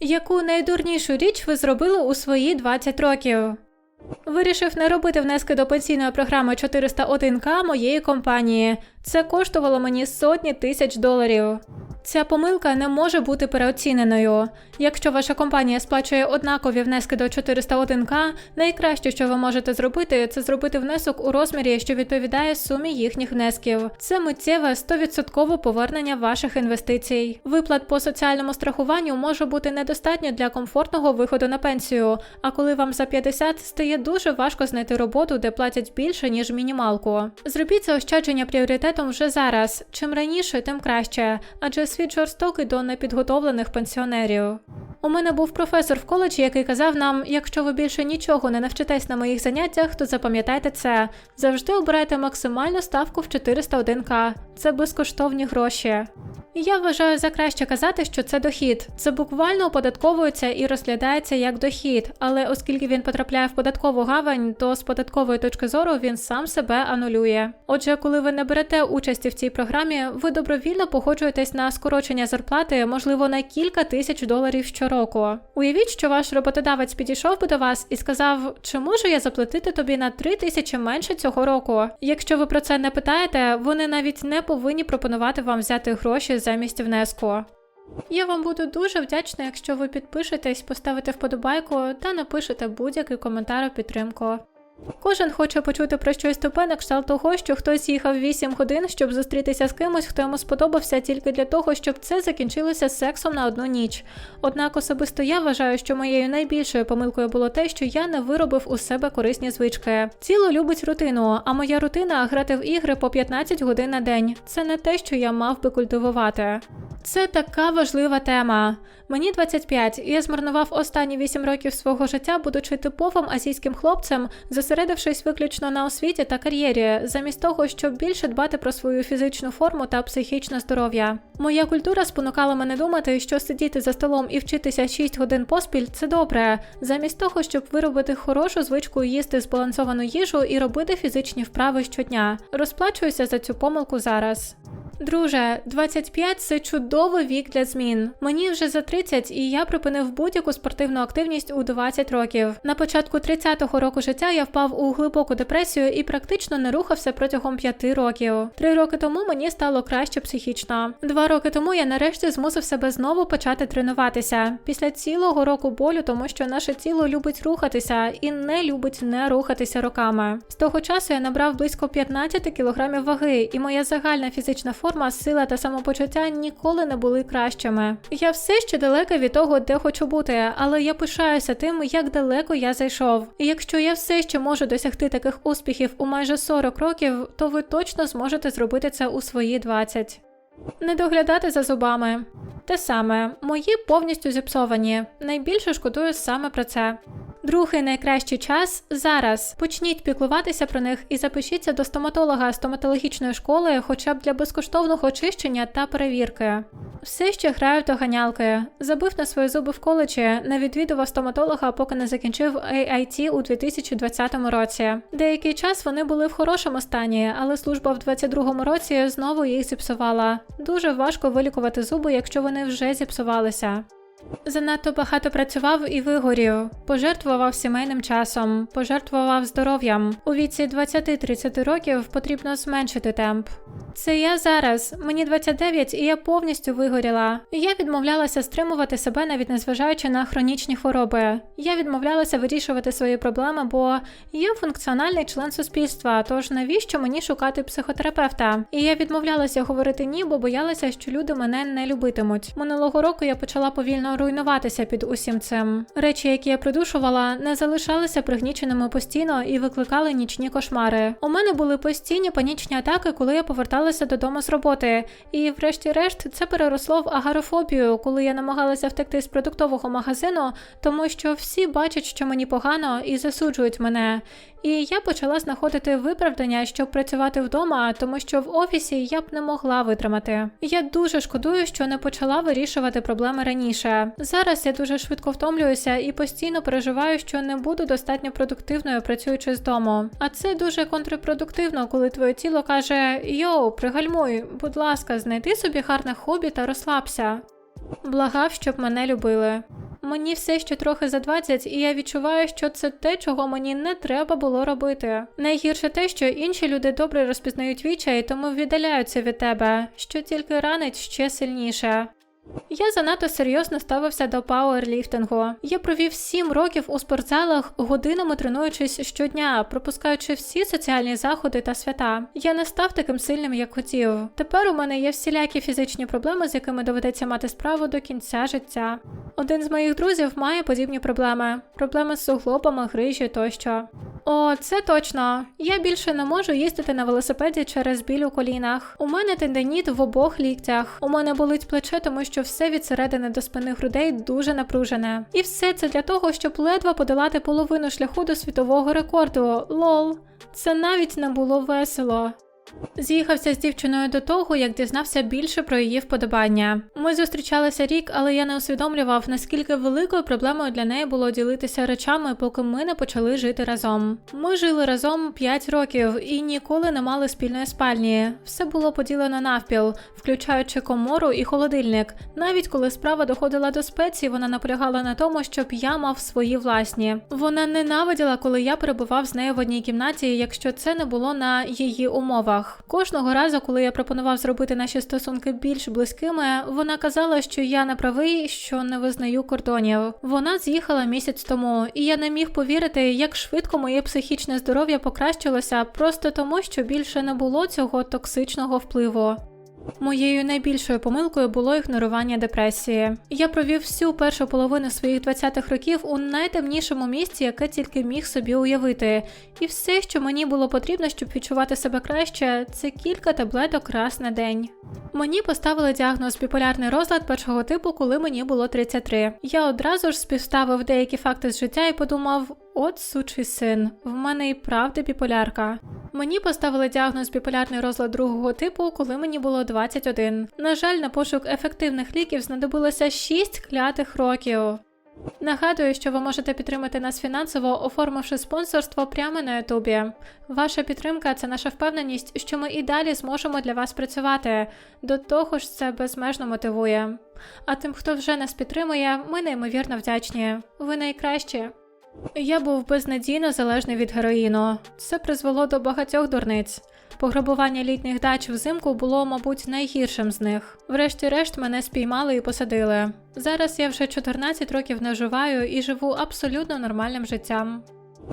Яку найдурнішу річ ви зробили у свої 20 років? Вирішив не робити внески до пенсійної програми 401к моєї компанії. Це коштувало мені сотні тисяч доларів. Ця помилка не може бути переоціненою. Якщо ваша компанія сплачує однакові внески до 401к, найкраще, що ви можете зробити, це зробити внесок у розмірі, що відповідає сумі їхніх внесків. Це миттєве 100% повернення ваших інвестицій. Виплат по соціальному страхуванню може бути недостатньо для комфортного виходу на пенсію. А коли вам за 50, стає дуже важко знайти роботу, де платять більше ніж мінімалку. Зробіть заощадження пріоритетом вже зараз. Чим раніше, тим краще, адже світ жорстокий до непідготовлених пенсіонерів. У мене був професор в коледжі, який казав нам: якщо ви більше нічого не навчитесь на моїх заняттях, то запам'ятайте це. Завжди обирайте максимальну ставку в 401к. Це безкоштовні гроші. І Я вважаю за краще казати, що це дохід. Це буквально оподатковується і розглядається як дохід, але оскільки він потрапляє в податкову гавань, то з податкової точки зору він сам себе анулює. Отже, коли ви не берете участі в цій програмі, ви добровільно погоджуєтесь на скорочення зарплати, можливо, на кілька тисяч доларів щороку. Уявіть, що ваш роботодавець підійшов би до вас і сказав, чи можу я заплатити тобі на 3 тисячі менше цього року. Якщо ви про це не питаєте, вони навіть не повинні пропонувати вам взяти гроші замість внеску. Я вам буду дуже вдячна, якщо ви підпишетесь, поставите вподобайку та напишете будь-який коментар у підтримку. Кожен хоче почути про щось тупе на кшталт того, що хтось їхав 8 годин, щоб зустрітися з кимось, хто йому сподобався тільки для того, щоб це закінчилося сексом на одну ніч. Однак особисто я вважаю, що моєю найбільшою помилкою було те, що я не виробив у себе корисні звички. Тіло любить рутину, а моя рутина грати в ігри по 15 годин на день. Це не те, що я мав би культивувати. Це така важлива тема. Мені 25, і я змарнував останні 8 років свого життя, будучи типовим азійським хлопцем, зосередившись виключно на освіті та кар'єрі, замість того, щоб більше дбати про свою фізичну форму та психічне здоров'я. Моя культура спонукала мене думати, що сидіти за столом і вчитися 6 годин поспіль це добре, замість того, щоб виробити хорошу звичку їсти збалансовану їжу і робити фізичні вправи щодня. Розплачуюся за цю помилку зараз. Друже, 25 – це чудовий вік для змін. Мені вже за 30, і я припинив будь-яку спортивну активність у 20 років. На початку 30-го року життя я впав у глибоку депресію і практично не рухався протягом 5 років. Три роки тому мені стало краще психічно. Два роки тому я нарешті змусив себе знову почати тренуватися після цілого року болю, тому що наше тіло любить рухатися і не любить не рухатися роками. З того часу я набрав близько 15 кілограмів ваги, і моя загальна фізична форма, сила та самопочуття ніколи не були кращими. Я все ще далека від того, де хочу бути, але я пишаюся тим, як далеко я зайшов. І якщо я все ще можу досягти таких успіхів у майже 40 років, то ви точно зможете зробити це у свої 20. Не доглядати за зубами. Те саме, мої повністю зіпсовані. Найбільше шкодую саме про це. Другий найкращий час зараз. Почніть піклуватися про них і запишіться до стоматолога стоматологічної школи, хоча б для безкоштовного очищення та перевірки. Все ще граю в доганялки. Забив на свої зуби в коледжі, не відвідував стоматолога, поки не закінчив AIT у 2020 році. Деякий час вони були в хорошому стані, але служба в 2022 році знову їх зіпсувала. Дуже важко вилікувати зуби, якщо вони вже зіпсувалися. Занадто багато працював і вигорів, пожертвував сімейним часом, пожертвував здоров'ям. У віці 20-30 років потрібно зменшити темп. Це я зараз, мені 29 і я повністю вигоріла. Я відмовлялася стримувати себе, навіть незважаючи на хронічні хвороби. Я відмовлялася вирішувати свої проблеми, бо я функціональний член суспільства, тож навіщо мені шукати психотерапевта? І я відмовлялася говорити ні, бо боялася, що люди мене не любитимуть. Минулого року я почала повільно руйнуватися під усім цим. Речі, які я придушувала, не залишалися пригніченими постійно і викликали нічні кошмари. У мене були постійні панічні атаки, коли я поверталася додому з роботи. І, врешті-решт, це переросло в агарофобію, коли я намагалася втекти з продуктового магазину, тому що всі бачать, що мені погано, і засуджують мене. І я почала знаходити виправдання, щоб працювати вдома, тому що в офісі я б не могла витримати. Я дуже шкодую, що не почала вирішувати проблеми раніше. Зараз я дуже швидко втомлююся і постійно переживаю, що не буду достатньо продуктивною працюючи з дому. А це дуже контрпродуктивно, коли твоє тіло каже: Йоу, пригальмуй, будь ласка, знайди собі гарне хобі та розслабся. Благав, щоб мене любили. Мені все ще трохи за 20, і я відчуваю, що це те, чого мені не треба було робити. Найгірше те, що інші люди добре розпізнають відчай, тому віддаляються від тебе, що тільки ранить ще сильніше. Я занадто серйозно ставився до пауерліфтингу. Я провів 7 років у спортзалах, годинами тренуючись щодня, пропускаючи всі соціальні заходи та свята. Я не став таким сильним, як хотів. Тепер у мене є всілякі фізичні проблеми, з якими доведеться мати справу до кінця життя. Один з моїх друзів має подібні проблеми: проблеми з суглобами, грижі тощо. О, це точно. Я більше не можу їздити на велосипеді через біль у колінах. У мене тенденіт в обох ліктях. У мене болить плече, тому що все від середини до спини грудей дуже напружене. І все це для того, щоб ледве подолати половину шляху до світового рекорду. Лол. Це навіть не було весело. З'їхався з дівчиною до того, як дізнався більше про її вподобання. Ми зустрічалися рік, але я не усвідомлював, наскільки великою проблемою для неї було ділитися речами, поки ми не почали жити разом. Ми жили разом 5 років і ніколи не мали спільної спальні. Все було поділено навпіл, включаючи комору і холодильник. Навіть коли справа доходила до спеції, вона наполягала на тому, щоб я мав свої власні. Вона ненавиділа, коли я перебував з нею в одній кімнаті, якщо це не було на її умовах. Кожного разу, коли я пропонував зробити наші стосунки більш близькими, вона казала, що я не правий, що не визнаю кордонів. Вона з'їхала місяць тому, і я не міг повірити, як швидко моє психічне здоров'я покращилося, просто тому, що більше не було цього токсичного впливу. Моєю найбільшою помилкою було ігнорування депресії. Я провів всю першу половину своїх 20-х років у найтемнішому місці, яке тільки міг собі уявити. І все, що мені було потрібно, щоб відчувати себе краще, це кілька таблеток раз на день. Мені поставили діагноз біполярний розлад першого типу, коли мені було 33. Я одразу ж співставив деякі факти з життя і подумав: от сучий син, в мене і правда біполярка. Мені поставили діагноз біполярний розлад другого типу, коли мені було 21. На жаль, на пошук ефективних ліків знадобилося 6 клятих років. Нагадую, що ви можете підтримати нас фінансово, оформивши спонсорство прямо на Ютубі. Ваша підтримка це наша впевненість, що ми і далі зможемо для вас працювати. До того ж, це безмежно мотивує. А тим, хто вже нас підтримує, ми неймовірно вдячні. Ви найкращі. Я був безнадійно залежний від героїну. Це призвело до багатьох дурниць. Пограбування літніх дач взимку було, мабуть, найгіршим з них. Врешті-решт мене спіймали і посадили. Зараз я вже 14 років наживаю і живу абсолютно нормальним життям.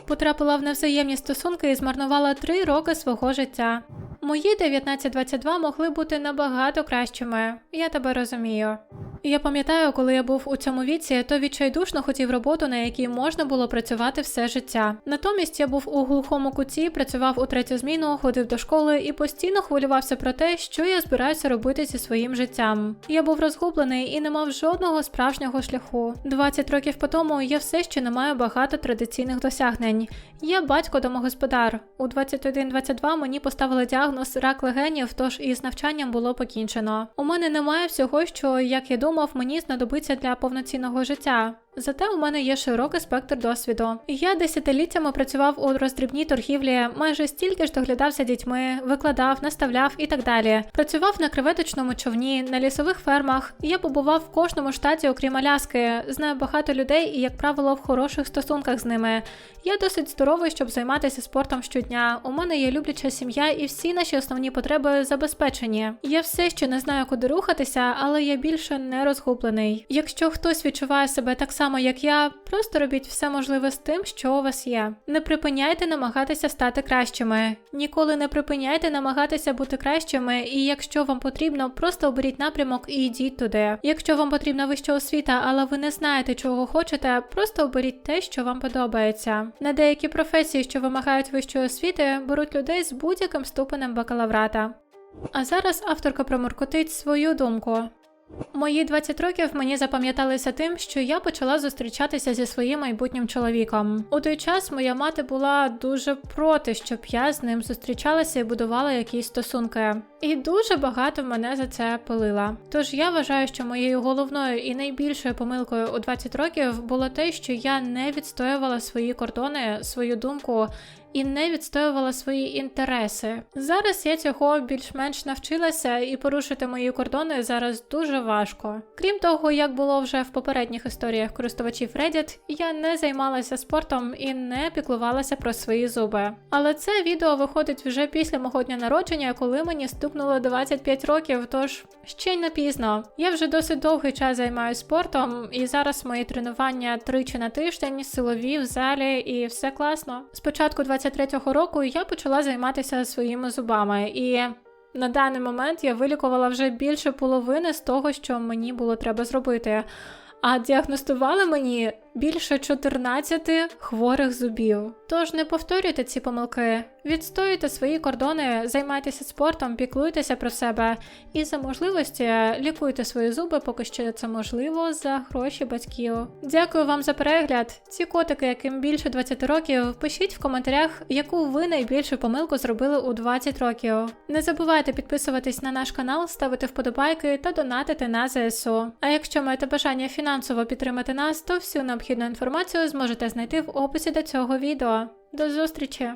Потрапила в невзаємні стосунки і змарнувала 3 роки свого життя. Мої 19-22 могли бути набагато кращими. Я тебе розумію. Я пам'ятаю, коли я був у цьому віці, то відчайдушно хотів роботу, на якій можна було працювати все життя. Натомість я був у глухому куті, працював у третю зміну, ходив до школи і постійно хвилювався про те, що я збираюся робити зі своїм життям. Я був розгублений і не мав жодного справжнього шляху. 20 років по тому я все ще не маю багато традиційних досягнень. Я батько домогосподар. У 21-22 мені поставили діагноз рак легенів, тож із навчанням було покінчено. У мене немає всього, що як я думав, мені знадобиться для повноцінного життя. Зате у мене є широкий спектр досвіду. Я десятиліттями працював у роздрібній торгівлі, майже стільки ж доглядався дітьми, викладав, наставляв і так далі. Працював на креветочному човні, на лісових фермах. Я побував в кожному штаті, окрім Аляски. Знаю багато людей і, як правило, в хороших стосунках з ними. Я досить здоровий, щоб займатися спортом щодня. У мене є любляча сім'я, і всі наші основні потреби забезпечені. Я все ще не знаю, куди рухатися, але я більше не розгублений. Якщо хтось відчуває себе так само, як я, просто робіть все можливе з тим, що у вас є. Не припиняйте намагатися стати кращими. Ніколи не припиняйте намагатися бути кращими, і якщо вам потрібно, просто оберіть напрямок і йдіть туди. Якщо вам потрібна вища освіта, але ви не знаєте, чого хочете, просто оберіть те, що вам подобається. На деякі професії, що вимагають вищої освіти, беруть людей з будь-яким ступенем бакалаврата. А зараз авторка проморкотить свою думку. Мої 20 років мені запам'яталися тим, що я почала зустрічатися зі своїм майбутнім чоловіком. У той час моя мати була дуже проти, щоб я з ним зустрічалася і будувала якісь стосунки. І дуже багато мене за це пилила. Тож я вважаю, що моєю головною і найбільшою помилкою у 20 років було те, що я не відстоювала свої кордони, свою думку і не відстоювала свої інтереси. Зараз я цього більш-менш навчилася, і порушити мої кордони зараз дуже важко. Крім того, як було вже в попередніх історіях користувачів Reddit, я не займалася спортом і не піклувалася про свої зуби. Але це відео виходить вже після мого дня народження, коли мені стукнуло 25 років, тож ще й не пізно. Я вже досить довгий час займаюся спортом, і зараз мої тренування тричі на тиждень, силові в залі, і все класно. З початку 23-го року я почала займатися своїми зубами і. На даний момент я вилікувала вже більше половини з того, що мені було треба зробити. А діагностували мені більше 14 хворих зубів. Тож не повторюйте ці помилки, відстоюйте свої кордони, займайтеся спортом, піклуйтеся про себе і за можливості лікуйте свої зуби, поки що це можливо за гроші батьків. Дякую вам за перегляд. Ці котики, яким більше 20 років, пишіть в коментарях, яку ви найбільшу помилку зробили у 20 років. Не забувайте підписуватись на наш канал, ставити вподобайки та донатити на ЗСУ. А якщо маєте бажання фінансово підтримати нас, то всю необхідну інформацію зможете знайти в описі до цього відео. До зустрічі!